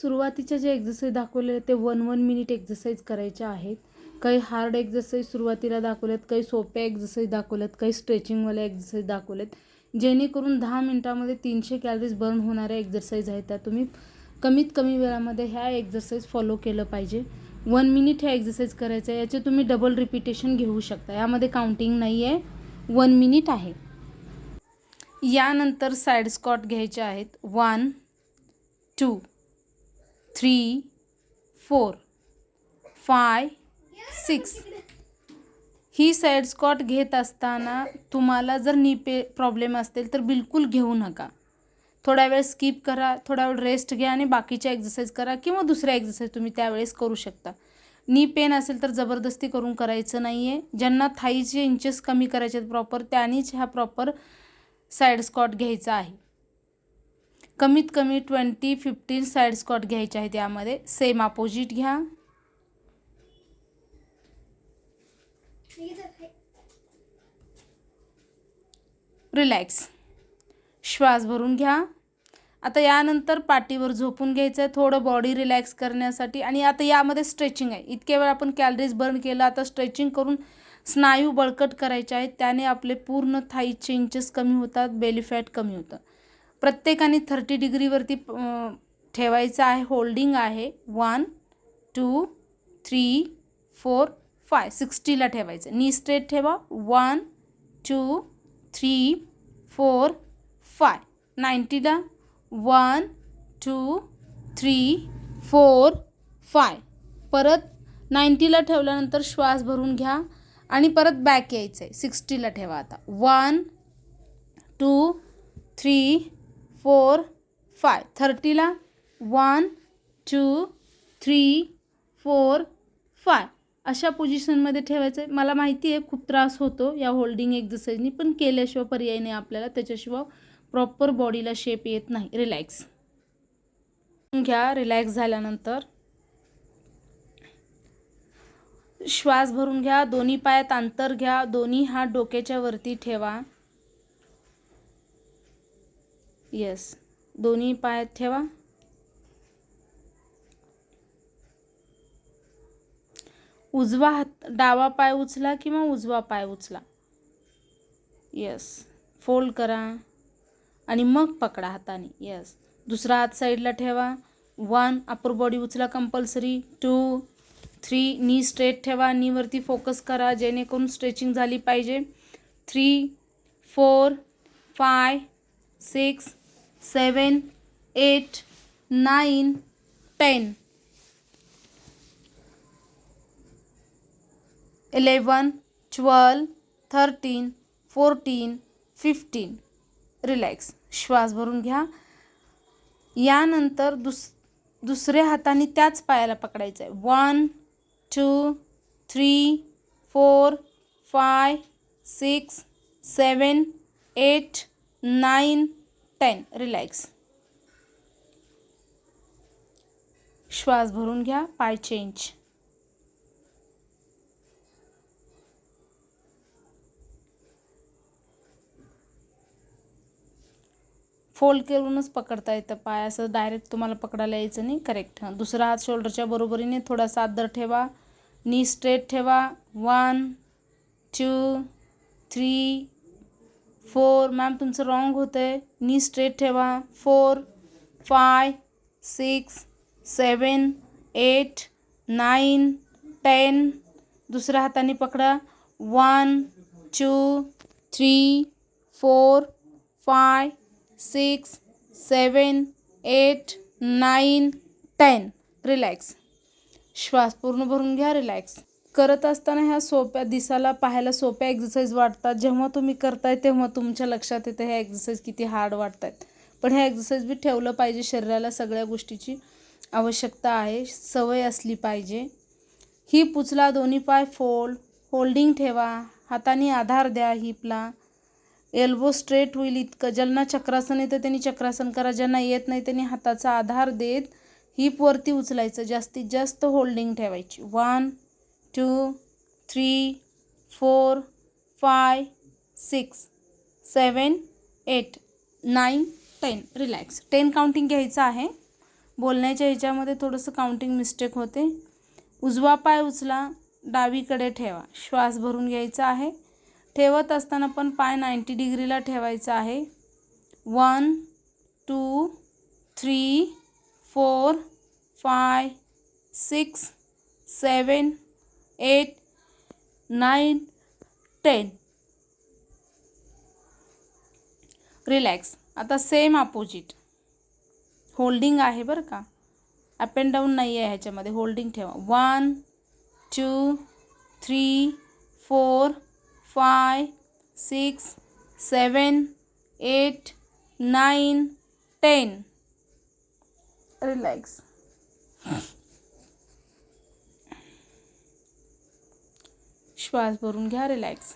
सुरुवातीच्या जे एक्झरसाईज दाखवले ते वन वन मिनिट एक्झरसाईज करायच्या आहेत. काही हार्ड एक्झरसाईज सुरुवातीला दाखवल्यात काही सोप्या एक्झरसाईज दाखवल्यात काही स्ट्रेचिंगवाल्या एक्झरसाईज दाखवल्यात. जेणेकरून दहा मिनटामध्ये तीनशे कॅलरीज बर्न होणाऱ्या एक्झरसाईज आहेत त्या तुम्ही कमीत कमी वेळामध्ये ह्या एक्झरसाईज फॉलो केलं पाहिजे. वन मिनिट ह्या एक्झरसाईज करायचं आहे याचे तुम्ही डबल रिपिटेशन घेऊ शकता. यामध्ये काउंटिंग नाही आहे वन मिनिट आहे. यानंतर साईड स्कॉट घ्यायचे आहेत. One two three four five six. ही साईड स्कॉट घेत असताना तुम्हाला जर नी पे प्रॉब्लेम असतील तर बिलकुल घेऊ नका. थोडा वेळ स्किप करा थोडा वेळ रेस्ट घ्या आणि बाकीच्या एक्झरसाईज करा किंवा दुसऱ्या एक्झरसाईज तुम्ही त्यावेळेस करू शकता. नी पेन असेल तर जबरदस्ती करून करायचं नाही आहे ज्यांना थाईचे इंचेस कमी करायचे आहेत प्रॉपर त्यांनीच ह्या प्रॉपर साईड स्कॉट घ्यायचा आहे. कमीत कमी ट्वेंटी फिफ्टीन साईड स्कॉट घ्यायचे आहेत यामध्ये. सेम अपोजिट घ्या. रिलॅक्स श्वास भरून घ्या. आता यानंतर पाठीवर झोपून घ्यायचं आहे थोडं बॉडी रिलॅक्स करण्यासाठी. आणि आता यामध्ये स्ट्रेचिंग आहे. इतक्या वेळ आपण कॅलरीज बर्न केलं आता स्ट्रेचिंग करून स्नायू बळकट करायचे आहेत. त्याने आपले पूर्ण थाईचे इंचेस कमी होतात बेली फॅट कमी होतं. प्रत्येकाने थर्टी डिग्रीवरती ठेवायचं आहे होल्डिंग आहे. One two three four five सिक्स्टीला ठेवायचं. नी स्ट्रेट ठेवा. One two three four five नाईन्टीला one two three four five परत नाईन्टीला ठेवल्यानंतर श्वास भरून घ्या. आणि परत बॅक यायचं आहे सिक्स्टीला ठेवा आता. One two three four five. थर्टीला one two three four five. अशा पोझिशनमध्ये ठेवायचं आहे. मला माहिती आहे खूप त्रास होतो या होल्डिंग एक्झरसाईजनी पण केल्याशिवाय पर्याय नाही आपल्याला. त्याच्याशिवाय प्रॉपर बॉडीला शेप येत नाही. रिलॅक्स घ्या. रिलॅक्स झाल्यानंतर श्वास भरून घ्या. दोन्ही पायात अंतर घ्या. दोन्ही हात डोक्याच्या वरती ठेवा. येस दोन्ही पायात ठेवा. उजवा हात डावा पाय उचला किंवा उजवा पाय उचला. येस फोल्ड करा आणि मग पकडा हाताने. येस दुसरा हात साईडला ठेवा. वन अपर बॉडी उचला compulsory two three knee straight ठेवा. नीवरती फोकस करा जेणेकरून स्ट्रेचिंग झाली पाहिजे. Three four five six seven eight nine ten. Eleven twelve thirteen fourteen fifteen. Relax. श्वास भरून घ्या. यानंतर दुस दुसऱ्या हाताने त्याच पायाला पकडायचं आहे one two three four five six seven eight nine ten relax. श्वास भरून घ्या पाय चेंज. फोल्ड करूनच पकडता येतं पाय असं डायरेक्ट तुम्हाला पकडायला यायचं नाही करेक्ट हां दुसरा हात शोल्डरच्या बरोबरीने थोडासा आदर ठेवा. नी स्ट्रेट ठेवा. One two three four, ma'am तुमचं रॉंग होतं आहे नी स्ट्रेट ठेवा four five six seven eight nine ten दुसऱ्या हाताने पकडा। One two three four five six seven eight nine ten relax श्वास पूर्ण भरून घ्या रिलॅक्स करत असताना ह्या सोप्या दिसायला पाहायला सोप्या एक्झरसाईज वाटतात. जेव्हा तुम्ही करताय तेव्हा तुमच्या लक्षात येतं ह्या एक्झरसाईज किती हार्ड वाटत आहेत पण ह्या एक्झरसाईज बी ठेवलं पाहिजे शरीराला सगळ्या गोष्टीची आवश्यकता आहे. सवय असली पाहिजे. हिप उचला दोन्ही पाय फोल्ड होल्डिंग ठेवा. हाताने आधार द्या हिपला एल्बो स्ट्रेट होईल इतकं. ज्यांना चक्रासन येतं त्यांनी चक्रासन करा. ज्यांना येत नाही त्यांनी हाताचा आधार देत हिपवरती उचलायचं. जास्तीत जास्त होल्डिंग ठेवायची. One two three four five six seven eight nine ten. Relax ten counting घ्यायचं आहे. बोलण्याच्या ह्याच्यामध्ये थोडंसं काउंटिंग मिस्टेक होते. उजवा पाय उचला डावीकडे ठेवा. श्वास भरून घ्यायचा आहे. ठेवत असताना पण पाय नाईंटी डिग्रीला ठेवायचा आहे. One two three four five six seven eight nine ten relax आता सेम अपोजिट होल्डिंग आहे बरं का? अप अँड डाऊन नाही आहे ह्याच्यामध्ये. होल्डिंग ठेवा. One two three four five six seven eight nine ten relax श्वास भरून घ्या रिलॅक्स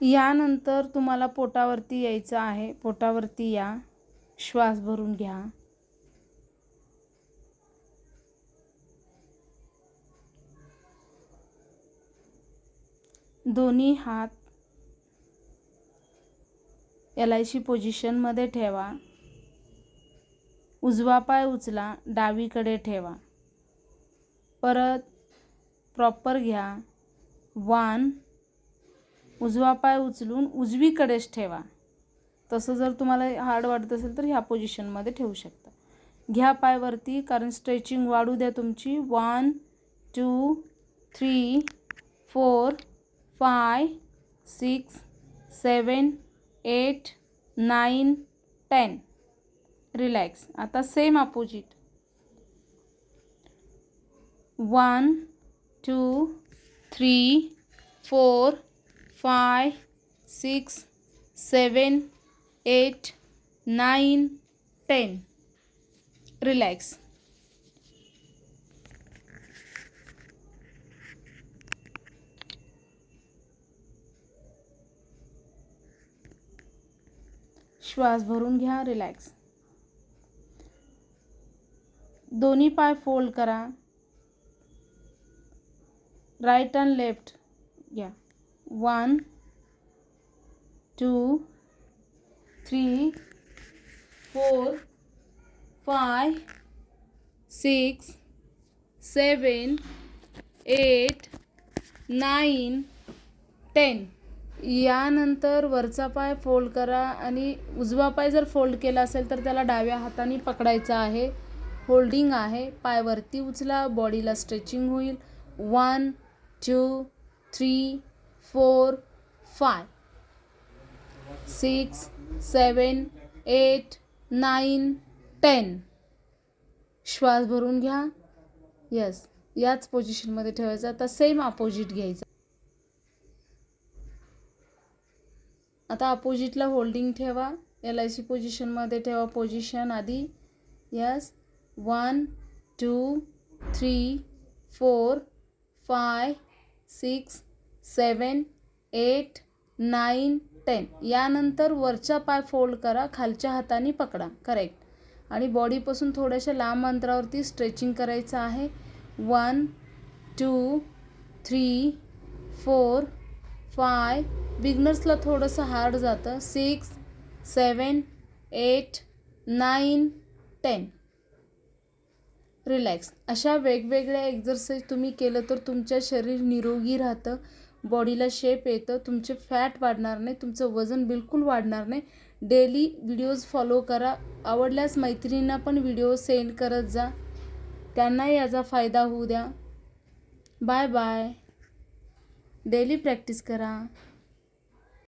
यानंतर तुम्हाला पोटावरती यायचं आहे. पोटावरती या. श्वास भरून घ्या. दोन्ही हात एल आय सी पोझिशनमध्ये ठेवा. उजवा पाय उचला डावीकडे ठेवा. परत प्रॉपर घ्या. वन उजवा पाय उचलून उजवीकडेच ठेवा. तसं जर तुम्हाला हार्ड वाटत असेल तर ह्या पोझिशनमध्ये ठेवू शकता. घ्या पायवरती कारण स्ट्रेचिंग वाढू द्या तुमची. One two three four five six seven eight nine ten relax आता same opposite one two three, four five six, seven, eight, nine, ten. Relax. श्वास भरून घ्या, रिलॅक्स। दोन्ही पाय फोल्ड करा। राईट अँड लेफ्ट घ्या one two three four five six seven eight nine ten. यानंतर वरचा पाय फोल्ड करा आणि उजवा पाय जर फोल्ड केला असेल तर त्याला डाव्या हाताने पकडायचा आहे. होल्डिंग आहे. पायवरती उचला बॉडीला स्ट्रेचिंग होईल. One two three four five. Six seven eight nine ten. श्वास भरून घ्या. यस याच पोझिशनमध्ये ठेवायचं. आता सेम अपोजिट घ्यायचं. आता अपोजिटला होल्डिंग ठेवा. एल आय सी पोझिशनमध्ये ठेवा पोझिशन आधी. Yes one two three four five six seven eight nine ten. यानंतर वरचा पाय फोल्ड करा खालच्या हाताने पकडा. करेक्ट. आणि बॉडीपासून थोड्याशा लांब अंतरावरती स्ट्रेचिंग करायचं आहे. One two three four five. बिगनर्सला थोडंसं हार्ड जातं. Six seven eight nine ten. Relax अशा वेगवेगळ्या एक्झरसाईज तुम्ही केलं तर तुमचं शरीर निरोगी राहतं. बॉडीला शेप येतं. तुमचे फॅट वाढणार नाही. तुमचं वजन बिलकुल वाढणार नाही. डेली व्हिडिओज फॉलो करा. आवडल्यास मैत्रिणींना पण व्हिडिओ सेंड करत जा. त्यांनाही याचा फायदा होऊ द्या. बाय बाय डेली प्रॅक्टिस करा.